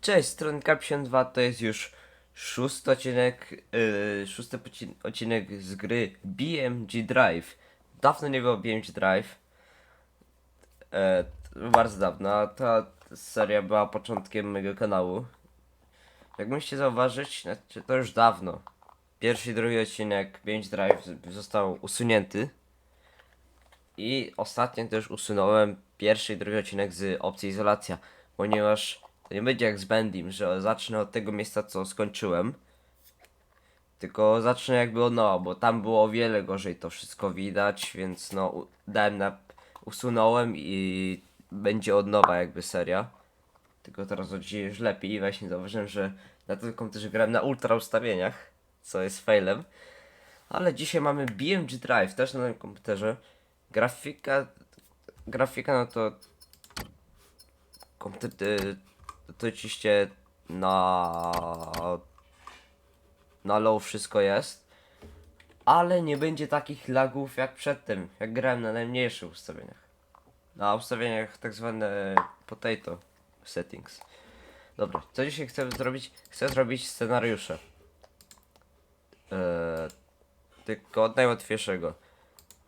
Cześć, stronka 52 to jest już szósty odcinek, yy, szósty odcinek z gry BMG Drive. Dawno nie było BMG Drive. E, bardzo dawno. Ta seria była początkiem mojego kanału. Jak musicie zauważyć, znaczy to już dawno. Pierwszy i drugi odcinek BMG Drive został usunięty. I ostatnio też usunąłem pierwszy i drugi odcinek z opcji izolacja, ponieważ to nie będzie jak z Bendim, że zacznę od tego miejsca, co skończyłem. Tylko zacznę jakby od nowa, bo tam było o wiele gorzej to wszystko widać, więc no dałem na... usunąłem i będzie od nowa jakby seria. Tylko teraz będzie już lepiej i właśnie zauważyłem, że na tym komputerze grałem na ultra ustawieniach, co jest failem. Ale dzisiaj mamy BMG Drive też na tym komputerze. Grafika, grafika no to komputer, to oczywiście na na low wszystko jest, ale nie będzie takich lagów jak przedtem, jak grałem na najmniejszych ustawieniach. Na ustawieniach tak zwane potato settings. Dobra, co dzisiaj chcę zrobić? Chcę zrobić scenariusze. Eee, tylko od najłatwiejszego.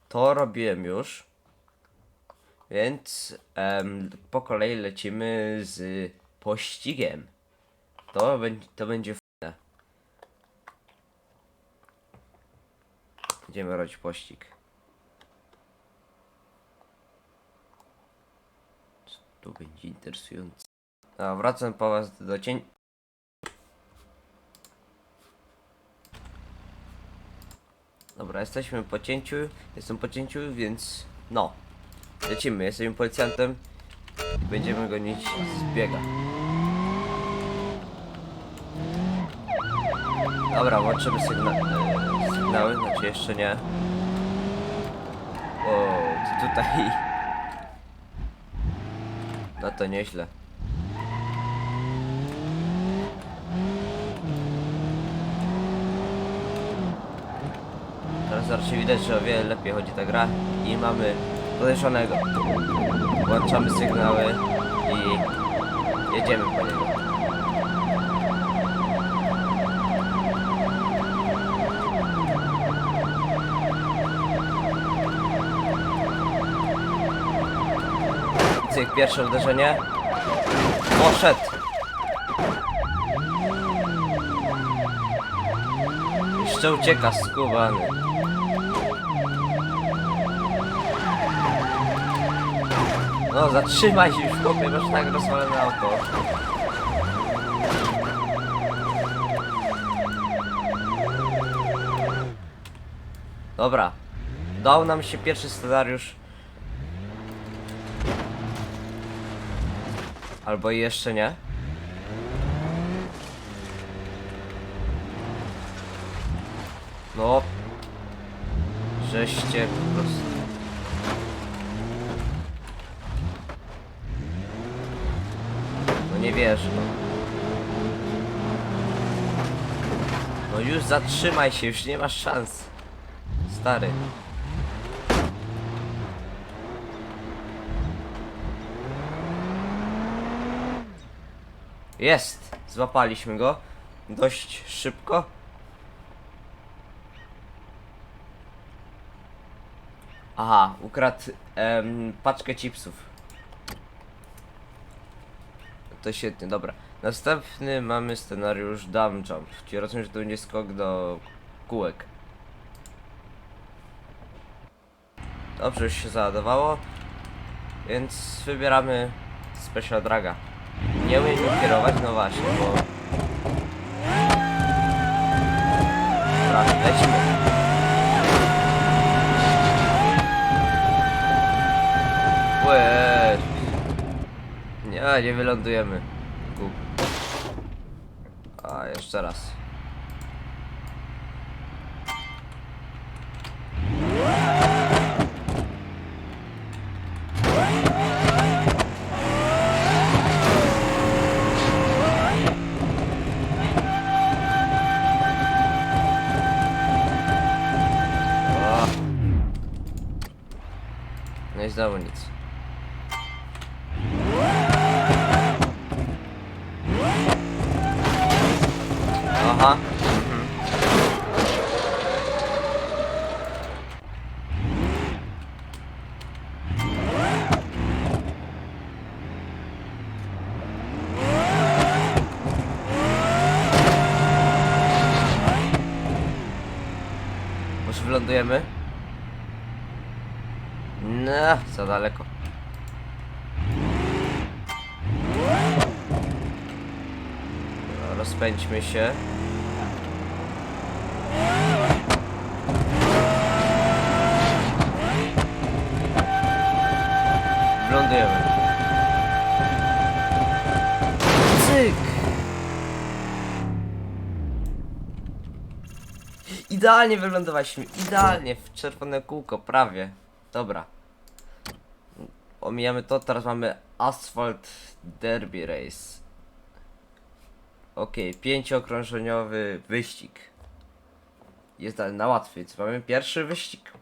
To robiłem już. Więc em, po kolei lecimy z pościgiem. To będzie, to będzie fajne. Będziemy robić pościg. Co tu będzie interesujące? A, wracam po was do cień. Dobra, jesteśmy po cięciu. Jestem po cięciu, więc no. Lecimy, jesteśmy policjantem będziemy gonić z Dobra, łączymy sygna sygnały, znaczy jeszcze nie. O, to tutaj. No to nieźle. Teraz raczej widać, że o wiele lepiej chodzi ta gra i mamy podejrzanego. Włączamy sygnały i jedziemy po niego. Cyk, pierwsze uderzenie. Poszedł. Jeszcze ucieka skubany. No zatrzymaj się już chłopie, masz tak rozwalone auto. Dobra. Dał nam się pierwszy scenariusz. Albo jeszcze nie. No. Żeście po prostu. No nie wierzę. No już zatrzymaj się, już nie masz szans. Stary. Jest! Złapaliśmy go. Dość szybko. Aha, ukradł em, paczkę chipsów. To świetnie, dobra. Następny mamy scenariusz Dumb Jump, czyli rozumiem, że to będzie skok do kółek. Dobrze, już się załadowało. Więc wybieramy Special Draga. Nie umiem nim kierować, no właśnie, bo... Dobra, lecimy. Łeż. Nie, nie wylądujemy. Gub. A, jeszcze raz. Może wylądujemy? No, za daleko. Dobra, Rozpędźmy się. Wylądujemy. Idealnie wylądowaliśmy, idealnie w czerwone kółko, prawie. Dobra. Omijamy to, teraz mamy Asphalt Derby Race. Okej, pięciokrążeniowy wyścig. Jest na łatwiej, więc mamy pierwszy wyścig.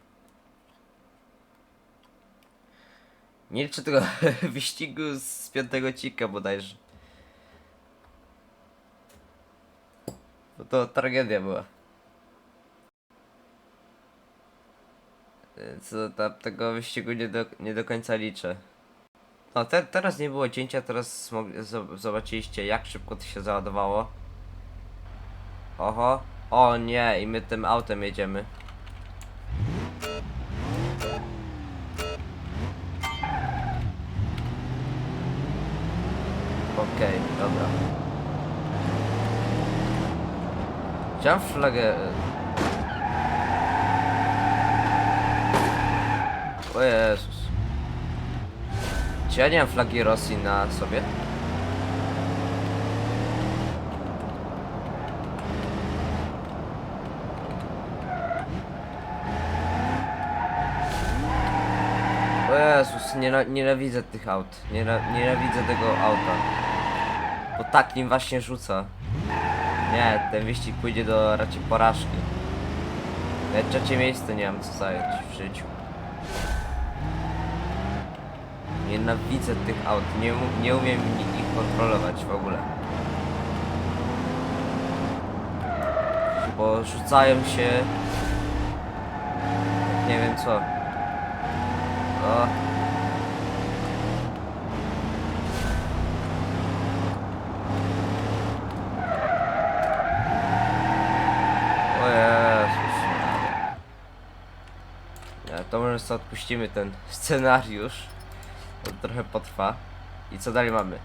Nie liczę tego wyścigu z piątego odcinka bodajże. Bo to tragedia była. Co tego wyścigu nie do, nie do końca liczę. No te, teraz nie było cięcia, teraz zobaczyliście jak szybko to się załadowało. Oho. O nie, i my tym autem jedziemy. Okej, dobra. Chciałem flagę... O Jezus. Czy ja nie mam flagi Rosji na sobie? O Jezus, niena, nienawidzę tych aut. Niena, nienawidzę tego auta. Bo tak nim właśnie rzuca. Nie, ten wyścig pójdzie do raczej porażki. Nawet trzecie miejsce nie mam co zająć w życiu. Nienawidzę tych aut, nie, nie umiem ich kontrolować w ogóle. Bo rzucają się... Nie wiem co. O. To może sobie odpuścimy ten scenariusz. Trochę potrwa. I co dalej mamy?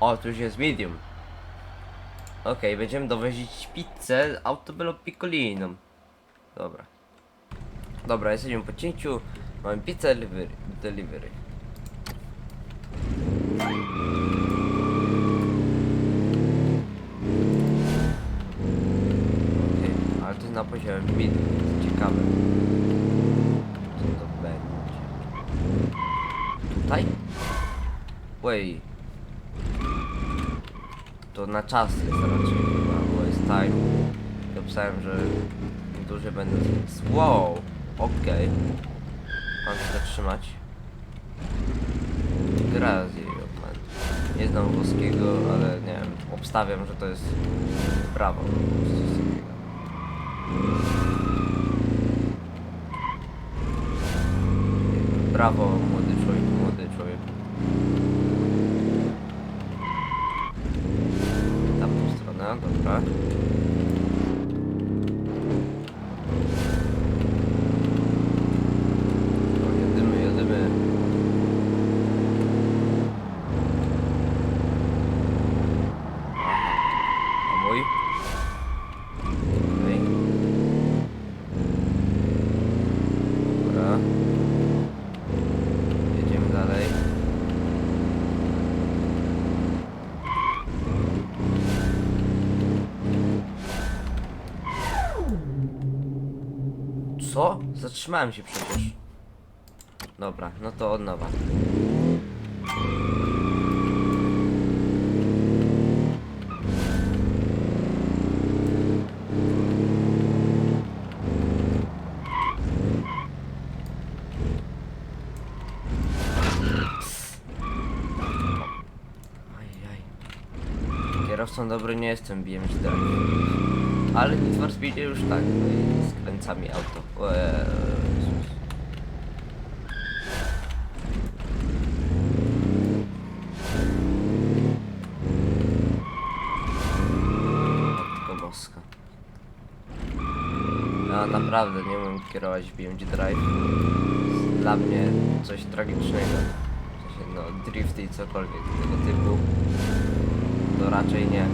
O, tu już jest medium. Okej, będziemy dowozić pizzę Autobello Piccolino. Dobra. Dobra, jesteśmy po cięciu. Mamy pizzę delivery. delivery. Okej, ale to jest na poziomie medium. jest Ciekawe. Co to będzie? Tutaj? Wej. To na czas jest raczej chyba, bo jest time. Ja pisałem, że dłużej będę... Wow! Okej. Mam się zatrzymać. Grazie, man. Nie znam włoskiego, ale nie wiem, obstawiam, że to jest prawo. Brawo, młody 감 사. Zatrzymałem się przecież. Dobra, no to od nowa. Kierowcą dobry nie jestem, bijem się dalej. Ale Need for Speed już tak, no i skręcami auto. Eee, boska. Ja naprawdę nie umiem kierować BMG Drive. Dla mnie coś tragicznego. No, drifty i cokolwiek tego typu. To raczej nie.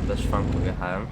Bez szwanku wjechałem.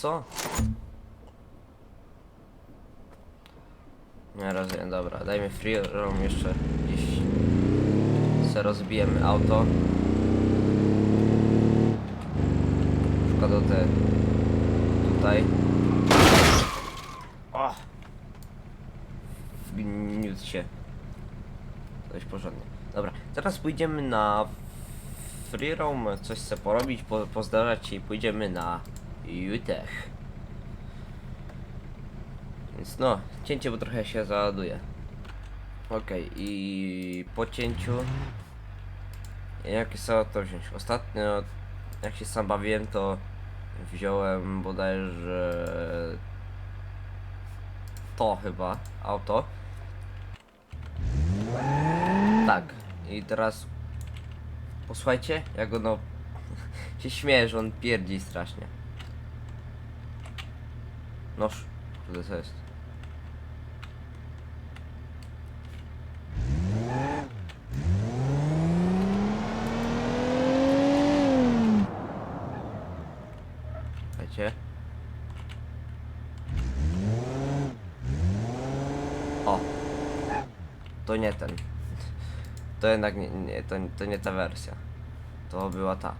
Co? Nie rozumiem, dobra, dajmy free roam jeszcze gdzieś se rozbijemy auto. Przykład te tutaj. O! Wgniótł się. Dość porządnie. Dobra, teraz pójdziemy na free roam, coś chcę porobić, po, pozdarzać i pójdziemy na Utech. Więc no, cięcie, bo trochę się załaduje. Okej, i po cięciu jakie to wziąć? Ostatnio, jak się sam bawiłem, to wziąłem bodajże to chyba, auto. Tak, i teraz posłuchajcie, jak ono się śmieje, że on pierdzi strasznie. Noż, kurde jest? O! To nie ten. To jednak nie, nie to, to nie ta wersja. To była ta.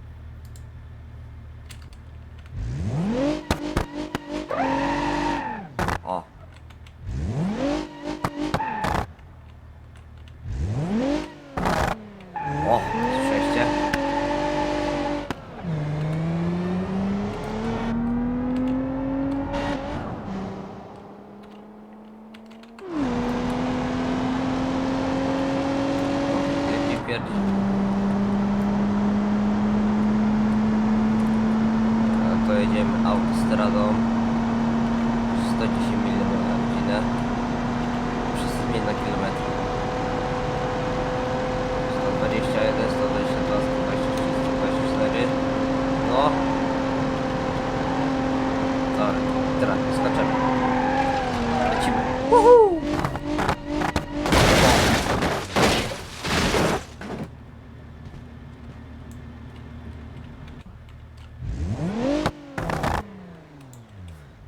O. O, słyszeliście? A to jedziemy autostradą. 110 mil na godzinę przez zmień na kilometr 121, 122, 123, 124 no Dobra, teraz skaczemy lecimy Woohoo!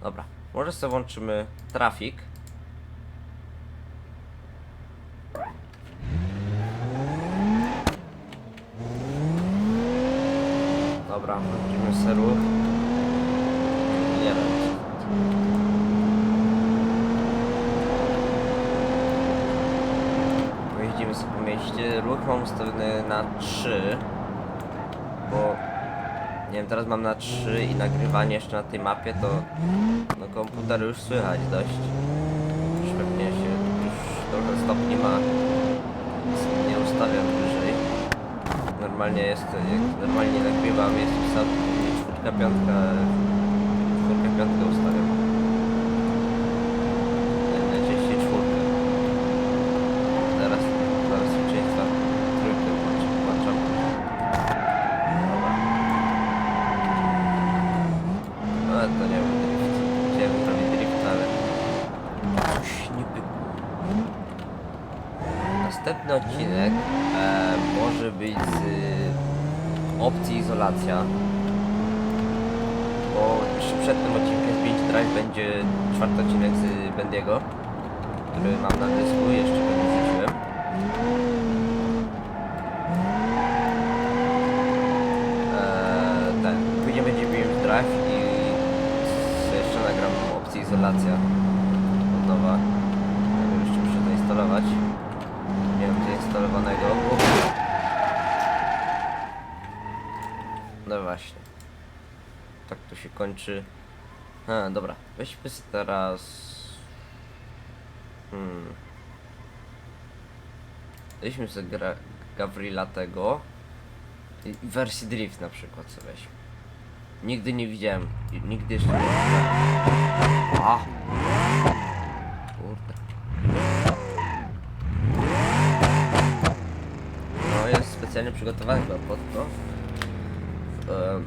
Dobra, może sobie włączymy trafik. Dobra, włączymy sobie ruch. Nie wiem. ruch mam ustawiony na 3, bo nie wiem, teraz mam na 3 i nagrywanie jeszcze na tej mapie, to no komputer już słychać dość. Już pewnie się już trochę stopni ma. Nie ustawiam wyżej. Normalnie jest, jak normalnie tak nagrywam, jest już 4, 5, izolacja. Bo jeszcze przed tym odcinkiem z 5 Drive będzie czwarty odcinek z Bendiego, który mam na dysku, jeszcze go nie wrzuciłem. Eee, ten, później będzie BM Drive i s- jeszcze nagram opcję izolacja od nowa. Nie wiem, jeszcze muszę zainstalować. Nie mam zainstalowanego. Uff. No właśnie. Tak to się kończy. A, dobra. Weźmy teraz... Hmm. Weźmy sobie gra... Gavrila tego. I wersji Drift na przykład sobie weźmy. Nigdy nie widziałem. Nigdy jeszcze nie widziałem. A! Kurde. No jest specjalnie przygotowany pod to. Wow.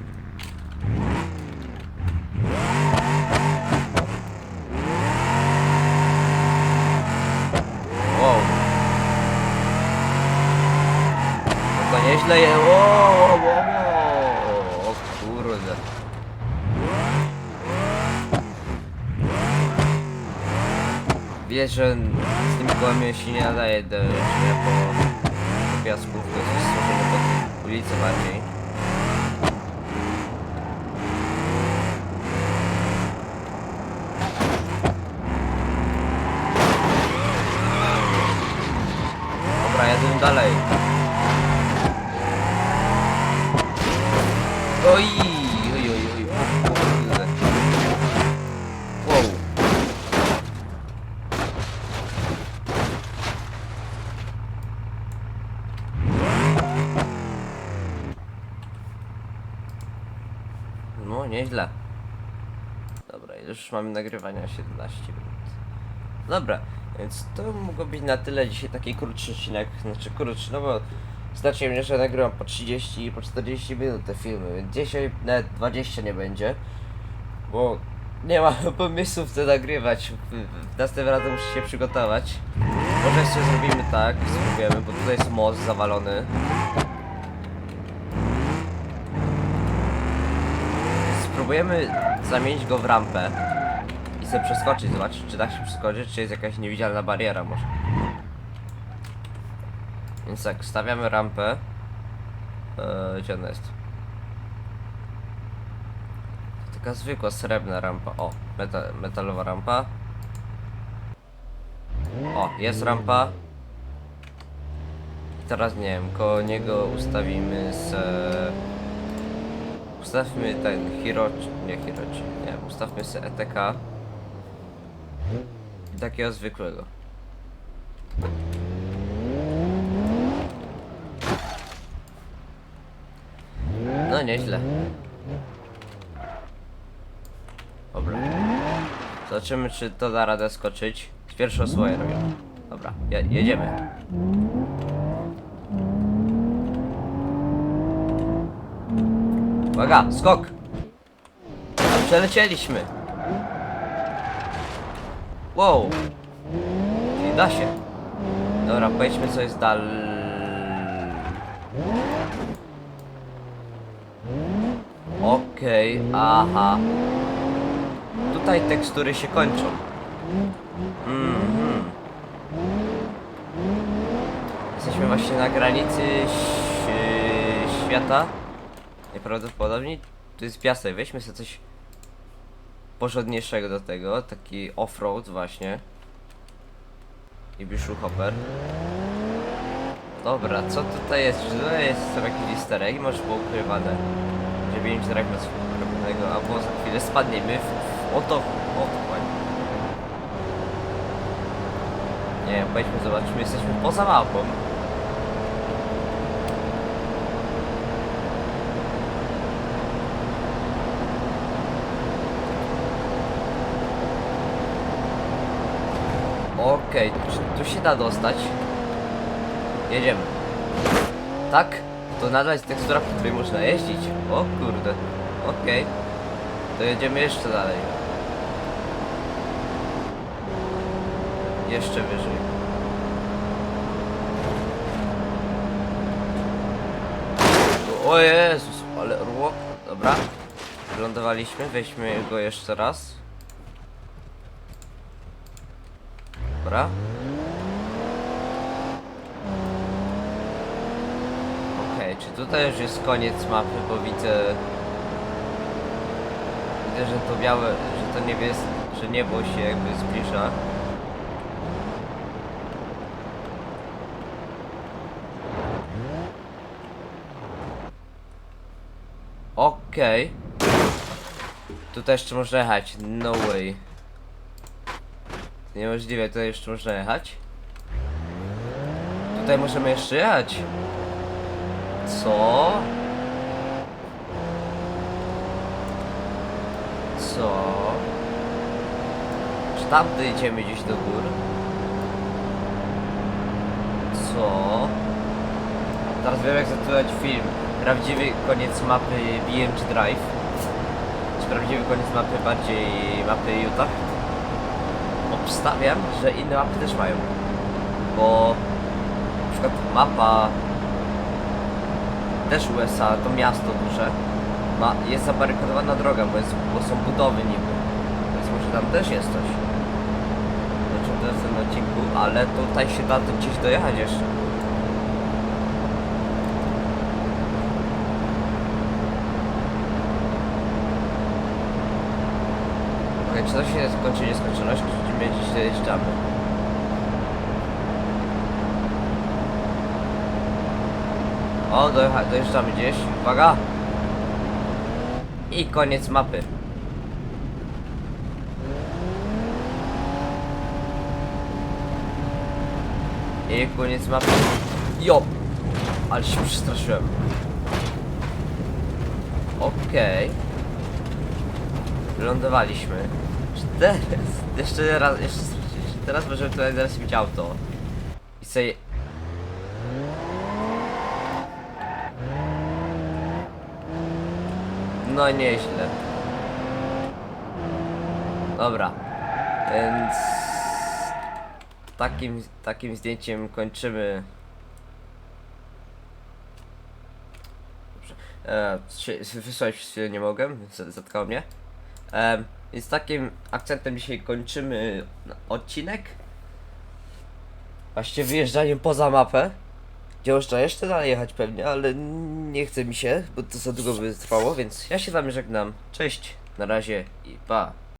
No to nieźle je. Wow, wow, wow. O kurde. Wiesz, że z tymi kołami się nie nadaje do jeżdżenia po, po piasku, to jest stworzone pod ulicę bardziej. Dobra, jadę dalej. Oj, oj, oj, oj, o kurde. Wow. No, nieźle. Dobra, już mamy nagrywania 17 minut. Dobra, więc to mogło być na tyle dzisiaj taki krótszy odcinek, znaczy krótszy, no bo znacznie mnie, że nagrywam po 30 i po 40 minut te filmy, więc dzisiaj nawet 20 nie będzie, bo nie ma pomysłów co nagrywać, następnym razem muszę się przygotować. Może jeszcze zrobimy tak, spróbujemy, bo tutaj jest most zawalony. Spróbujemy zamienić go w rampę i sobie przeskoczyć, zobaczyć czy da się przeskoczyć, czy jest jakaś niewidzialna bariera może. Więc tak, stawiamy rampę. Eee, gdzie ona jest? Taka zwykła srebrna rampa. O, meta, metalowa rampa. O, jest rampa. I teraz nie wiem, koło niego ustawimy z... Ustawmy ten Hirochi, nie Hirochi, nie ustawmy sobie ETK. I takiego zwykłego. No nieźle. Dobra. Zobaczymy czy to da radę skoczyć. Z pierwszego swoje robię. Dobra, je jedziemy. Uwaga, skok! Przelecieliśmy! Wow! Czyli da się. Dobra, pojedźmy co jest dal... Okej, aha. Tutaj tekstury się kończą. Mhm. Jesteśmy właśnie na granicy świata. Najprawdopodobniej tu jest piasek. Weźmy sobie coś porządniejszego do tego. Taki off-road właśnie. I Bishu Hopper. Dobra, co tutaj jest? Czy tutaj jest są jakieś easter eggi? Może było ukrywane? Że BMG Drive ma coś ukrywanego, albo za chwilę spadniemy w, w oto, otchłań. Nie, pojedźmy, zobaczmy, jesteśmy poza mapą. Okej, czy tu się da dostać? Jedziemy. Tak? To nadal jest tekstura, po której można jeździć. O kurde. Okej. To jedziemy jeszcze dalej. Jeszcze wyżej. O Jezus, ale rło. Dobra. Wylądowaliśmy, weźmy go jeszcze raz. Dobra. Okej, czy tutaj już jest koniec mapy, bo widzę... Widzę, że to białe, że to niebies... że niebo się jakby zbliża. Okej. Tutaj jeszcze można jechać, no way. Niemożliwe, tutaj jeszcze można jechać? Tutaj możemy jeszcze jechać. Co? Co? Czy tam idziemy gdzieś do gór? Co? Teraz wiem jak zatytułować film. Prawdziwy koniec mapy BMG Drive. Czy prawdziwy koniec mapy bardziej mapy Utah? obstawiam, że inne mapy też mają. Bo na przykład mapa też USA, to miasto duże, ma, jest zabarykadowana droga, bo, jest, bo są budowy niby. Więc może tam też jest coś. Znaczy to jest tym odcinku, ale tutaj się da gdzieś dojechać jeszcze. Okej, czy to się skończy nieskończoność, czy my gdzieś dojeżdżamy? O, dojecha- dojeżdżamy gdzieś. Uwaga! I koniec mapy. I koniec mapy. Jo! Ale się przestraszyłem. Okej. Wylądowaliśmy. Czy Teraz, jeszcze raz, jeszcze, jeszcze teraz możemy tutaj zaraz mieć auto. I sobie... No nieźle. Dobra. Więc... Takim, takim zdjęciem kończymy... E, się- wysłać chwilę nie mogę, zatkało mnie. Em, więc takim akcentem dzisiaj kończymy odcinek. Właściwie wyjeżdżaniem poza mapę. Gdzie można jeszcze dalej jechać pewnie, ale nie chce mi się, bo to za długo by trwało, więc ja się z wami żegnam. Cześć, na razie i pa.